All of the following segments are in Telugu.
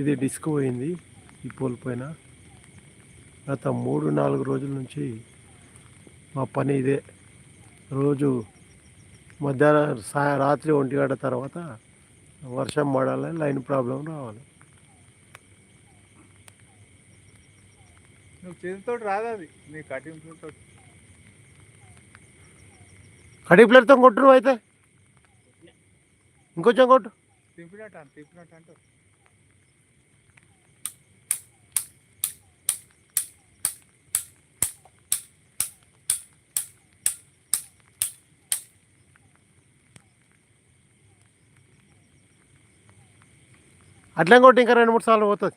ఇది డిస్క్ పోయింది ఈ పోల్ పైన. గత మూడు నాలుగు రోజుల నుంచి మా పని ఇదే. రోజు మధ్యాహ్నం సాయ రాత్రి ఒంటి గంట తర్వాత వర్షం పడాలి లైన్ ప్రాబ్లం రావాలి. నువ్వు చేతితో రాదు అది. నీ ప్లేట్తో కొట్టు నువ్వు అయితే. ఇంకొంచెం కొట్టు. తిప్పినట్టు తిప్పినట్టు అట్లా ఇంకోటి ఇంకా రెండు మూడు సార్లు పోతుంది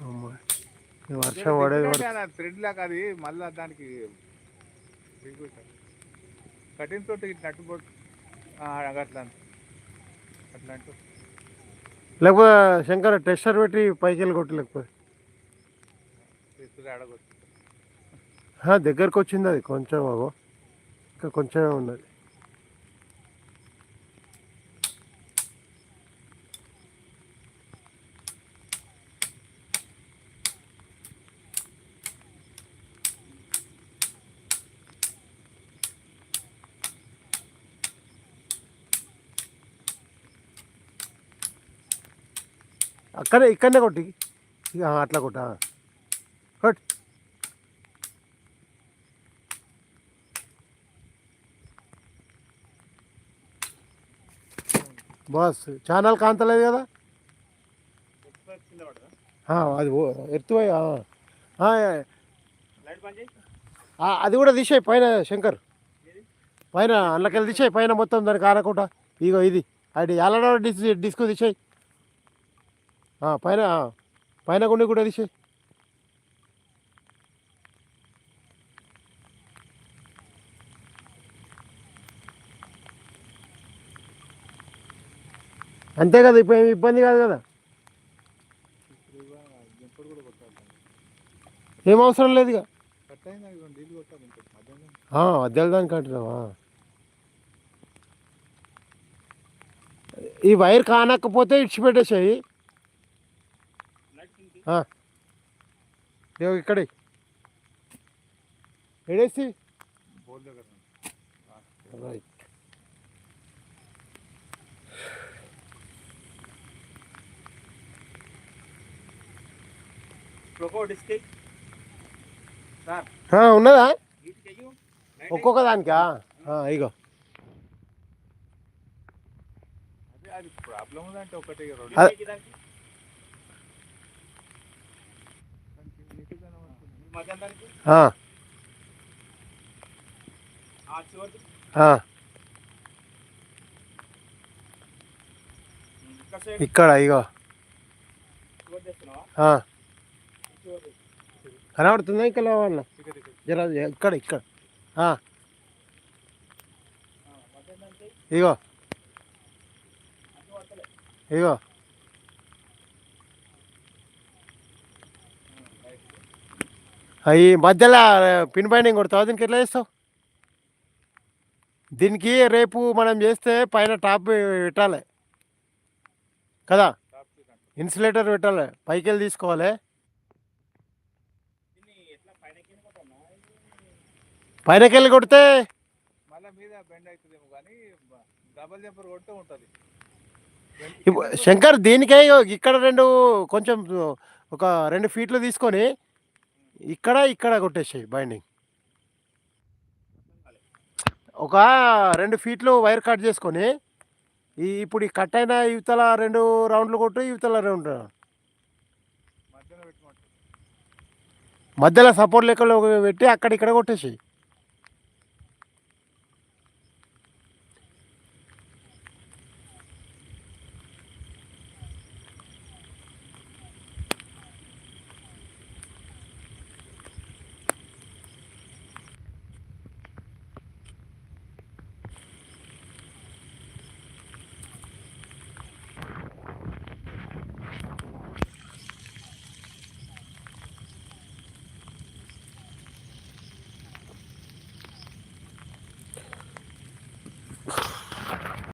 అమ్మా ఈ వర్షం పడేది పడ- థ్రెడ్ లాగా అది మళ్ళీ దానికి కటింగ్ తోటి నట్టు పోటు అట్లా అట్లా అంటూ. లేకపోతే శంకర్ టెస్టర్ పెట్టి పైకి వెళ్ళి కొట్టు లేకపోతే? దగ్గరకు వచ్చింది అది కొంచెం అగో ఇంకా కొంచెమే ఉన్నది. అక్కడే ఇక్కడనే కొట్టి. ఇక, అట్లా కొట్ట. కొట్. బాస్ ఛానల్ కాంతలేదు కదా? అది ఓ- ఎత్తువై అది కూడా తీసేయి పైన శంకర్. పైన అందులోకెళ్ళి తీసేయి పైన మొత్తం దానికి ఆనకుండా ఇగో ఇది. అది ఎలాడో డిస్ డిస్క్ తీసేయి. పైన పైన గుండి కూడా తీసేయి. అంతే కదా ఇప్పుడు ఏమి ఇబ్బంది కాదు కదా. ఏం అవసరం లేదు ఇక. కట్ అయింది దానికి అంటున్నావా ఈ వైర్ కానకపోతే ఇడిచిపెట్టేసాయి. ఇదిగో ఇక్కడే. ఎడేసి రైట్ ఉన్నదా? ఒక్కొక్క దానికా? ఇగో. ప్రాబ్లం ఒకటి ఇక్కడ ఇగో. కనబడుతుందా ఇంకా లేవన్నా? జర ఇక్కడ ఇక్కడ. ఇగో. ఇగో. అవి మధ్యలో పిన్ బైండింగ్ కొడతావు? దీనికి ఎట్లా చేస్తావు? దీనికి రేపు మనం చేస్తే పైన టాప్ పెట్టాలి. కదా? ఇన్సులేటర్ పెట్టాలి. పైకి వెళ్ళి తీసుకోవాలి. పైనకి వెళ్ళి కొడితే శంకర్ దీనికే ఇక్కడ రెండు కొంచెం ఒక రెండు ఫీట్లు తీసుకొని ఇక్కడ ఇక్కడ కొట్టేసాయి బైండింగ్. ఒక రెండు ఫీట్లు వైర్ కట్ చేసుకొని ఈ ఇప్పుడు ఈ కట్ అయిన యువతల రెండు రౌండ్లు కొట్టు యువతల రెండు. మధ్యలో సపోర్ట్ లెక్కలో పెట్టి అక్కడ ఇక్కడ కొట్టేసాయి.